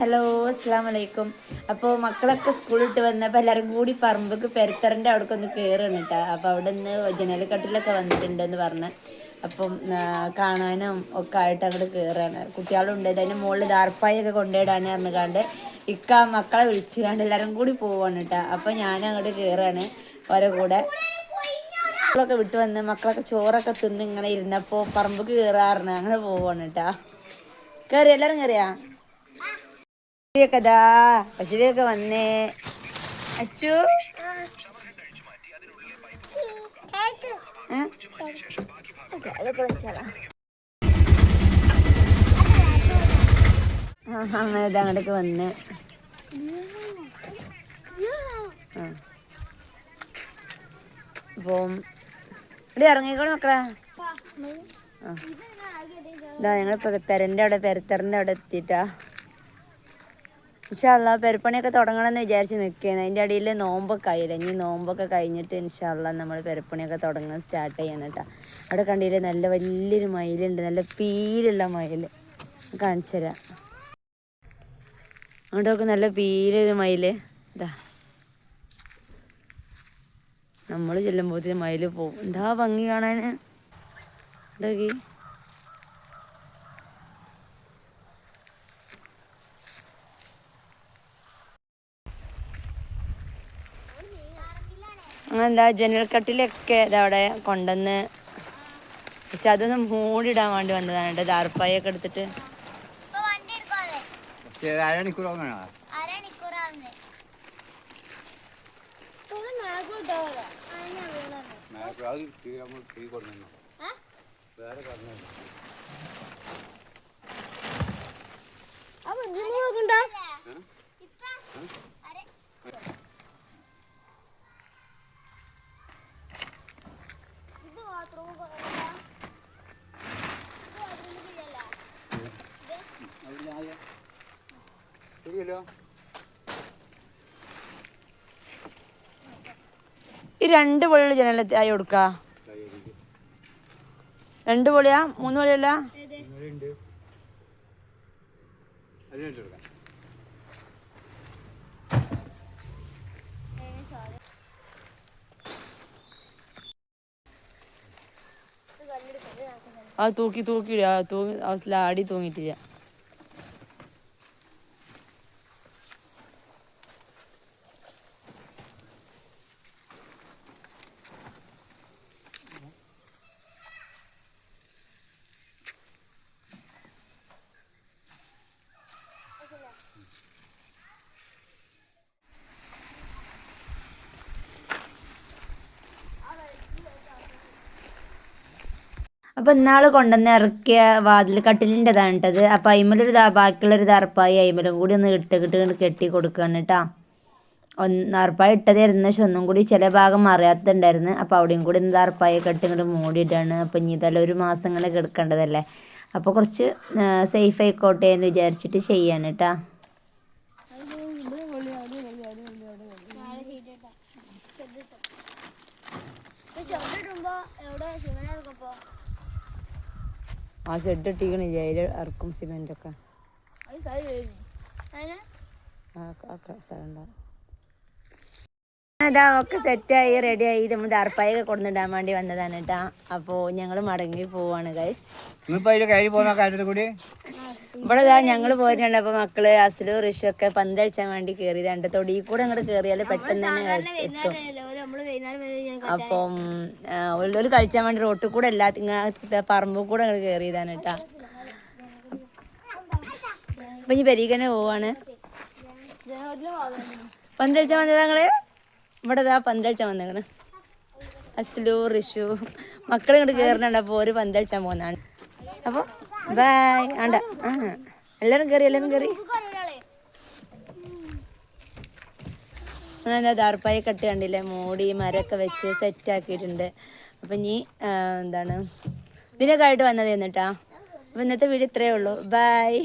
Hello അസ്സാം വലൈക്കും അപ്പോൾ മക്കളൊക്കെ സ്കൂളിട്ട് വന്നപ്പോൾ എല്ലാവരും കൂടി പറമ്പക്ക് പെരത്തറിന്റെ അവിടേക്ക് ഒന്ന് കയറുകയാണ് കേട്ടോ അപ്പോൾ അവിടെ നിന്ന് വന്നിട്ടുണ്ട് എന്ന് പറഞ്ഞ്. അപ്പം കാണാനും ഒക്കെ ആയിട്ട് അങ്ങോട്ട് കയറുകയാണ് കുട്ടികളുണ്ട്. അതിന്റെ മുകളിൽ ദാർപ്പായൊക്കെ കൊണ്ടുപോയിടാണ് പറഞ്ഞുകാണ്ട് ഇക്ക മക്കളെ വിളിച്ചു കണ്ട് എല്ലാവരും കൂടി പോവാണ് കേട്ടോ അപ്പോൾ ഞാൻ അങ്ങോട്ട് കയറുകയാണ് ഓരോ കൂടെ. മക്കളൊക്കെ വിട്ട് വന്ന് മക്കളൊക്കെ ചോറൊക്കെ തിന്ന് ഇങ്ങനെ ഇരുന്നപ്പോൾ പറമ്പക്ക് കയറാറുണ്ട് അങ്ങനെ പോവാണ് കേട്ടോ കയറി എല്ലാവരും കയറിയാ പശുവിയൊക്കെ പശുവിയൊക്കെ വന്നേ അച്ചു അതൊക്കെ ഇത് അങ്ങോട്ടേക്ക് വന്ന്. അപ്പം ഇവിടെ ഇറങ്ങിക്കോളൂ മക്കളെ ഇതാ ഞങ്ങൾ പെരത്തരന്റെ അവിടെ പെരത്തറിന്റെ അവിടെ എത്തിയിട്ടാ ഇൻഷാല്ല പെരപ്പണിയൊക്കെ തുടങ്ങണമെന്ന് വിചാരിച്ച് നിൽക്കുകയാണ്. അതിന്റെ അടിയിൽ നോമ്പൊക്കെ ആയില്ല? ഇനി നോമ്പൊക്കെ കഴിഞ്ഞിട്ട് ഇൻഷാല്ല നമ്മൾ പെരപ്പണിയൊക്കെ തുടങ്ങാൻ സ്റ്റാർട്ട് ചെയ്യണം കേട്ടോ. അവിടെ കണ്ടില്ലേ? നല്ല വലിയൊരു മയിലുണ്ട്. നല്ല പീലുള്ള മയിൽ കാണിച്ചു തരാം. അങ്ങോട്ടൊക്കെ നല്ല പീലൊരു മയിൽ ഇതാ. നമ്മൾ ചെല്ലുമ്പോഴത്തേന് മയിൽ പോവും. എന്താ ഭംഗി കാണാൻ? ഇടക്കി എന്താ ജനൽക്കട്ടിലൊക്കെ ഇതവിടെ കൊണ്ടുവന്ന് പക്ഷെ അതൊന്ന് മൂടിടാൻ വേണ്ടി വന്നതാണ് കേട്ടോ. ദാർപ്പായൊക്കെ എടുത്തിട്ട്. ഇപ്പൊ ശരിയല്ലോ? ഈ രണ്ട് പൊളിയുള്ള ജനൽ ആയി കൊടുക്ക. രണ്ട് പൊളിയാ മൂന്ന് പൊളിയല്ല അത് തൂക്കി തൂക്കിയിടുക തൂങ്ങി അവസ്ഥ അടി തൂങ്ങിയിട്ടില്ല. അപ്പോൾ ഇന്നാൾ കൊണ്ടുവന്ന് ഇറക്കിയ വാതിൽ കട്ടിലിന്റെതാണ് കേട്ടത് അപ്പോൾ അയിമലൊരു ബാക്കിയുള്ളൊരു തറപ്പായി അയിമലും കൂടി ഒന്ന് ഇട്ട് കിട്ട് കെട്ടി കൊടുക്കുകയാണ് കേട്ടോ ഒന്ന് ദർപ്പായി ഇട്ടതായിരുന്നു. പക്ഷെ ഒന്നും കൂടി ചില ഭാഗം അറിയാത്തുണ്ടായിരുന്നു അപ്പോൾ അവിടെയും കൂടി ഒന്ന് ദർപ്പായി കെട്ടി ഇങ്ങോട്ട് മൂടിയിട്ടാണ്. അപ്പം ഇനി ഇതെല്ലാം ഒരു മാസം ഇങ്ങനെ കിടക്കേണ്ടതല്ലേ. അപ്പോൾ കുറച്ച് സേഫ് ആയിക്കോട്ടെ എന്ന് വിചാരിച്ചിട്ട് ചെയ്യാണ് കേട്ടോ നാളെ എവിടെ എവിടെ ശിവനെടുക്കപ്പോ ആ ഷെഡ് ഇട്ടിക്കണില്ല അതിൽ ഇറക്കും സിമെന്റ് ഒക്കെ ആ സ്ഥലം ഉണ്ടാവും. അതാ ഒക്കെ സെറ്റായി റെഡിയായി നമ്മൾ ദർപ്പായൊക്കെ കൊണ്ടിടാൻ വേണ്ടി വന്നതാണ് കേട്ടാ. അപ്പോൾ ഞങ്ങൾ മടങ്ങി പോവാണ് ഗൈസ് ഇവിടെ ഇതാ ഞങ്ങൾ പോയിട്ടുണ്ട്. അപ്പോൾ മക്കൾ അസലു ഒക്കെ പന്തളിച്ചാൻ വേണ്ടി കേറി രണ്ട് തൊടി കൂടെ അങ്ങോട്ട് കയറിയാൽ പെട്ടെന്ന് തന്നെ എത്തും. അപ്പം ഒരു കഴിച്ചാൻ വേണ്ടി റോട്ടിൽ കൂടെ എല്ലാ ഇങ്ങനെ പറമ്പിൽ കൂടെ അങ്ങോട്ട് കയറിയതാണ് കേട്ടാ. അപ്പം ഇനി പെരീക്കനെ പോവാണ്. പന്തളിച്ചാൻ വന്നതാ നിങ്ങൾ? ഇവിടെ ഇതാ പന്തളിച്ചാൻ വന്നേക്കണ് അസ്ലു റിഷു മക്കൾ ഇങ്ങോട്ട് കയറുന്നുണ്ട് അപ്പോൾ ഒരു പന്തളിച്ചാൻ പോകുന്നതാണ് അപ്പോൾ ബായ് ആണ്ട. ആ. എല്ലാവരും കയറി എല്ലാവരും കയറി എന്താ ദാർപ്പായി കെട്ട് കണ്ടില്ലേ? മൂടി മരമൊക്കെ വെച്ച് സെറ്റ് ആക്കിയിട്ടുണ്ട്. അപ്പം ഇനി എന്താണ്? ഇതിനൊക്കെ ആയിട്ട് വന്നത് എന്നിട്ടാ? അപ്പം ഇന്നത്തെ വീട് ഇത്രയേ ഉള്ളൂ. ബായ്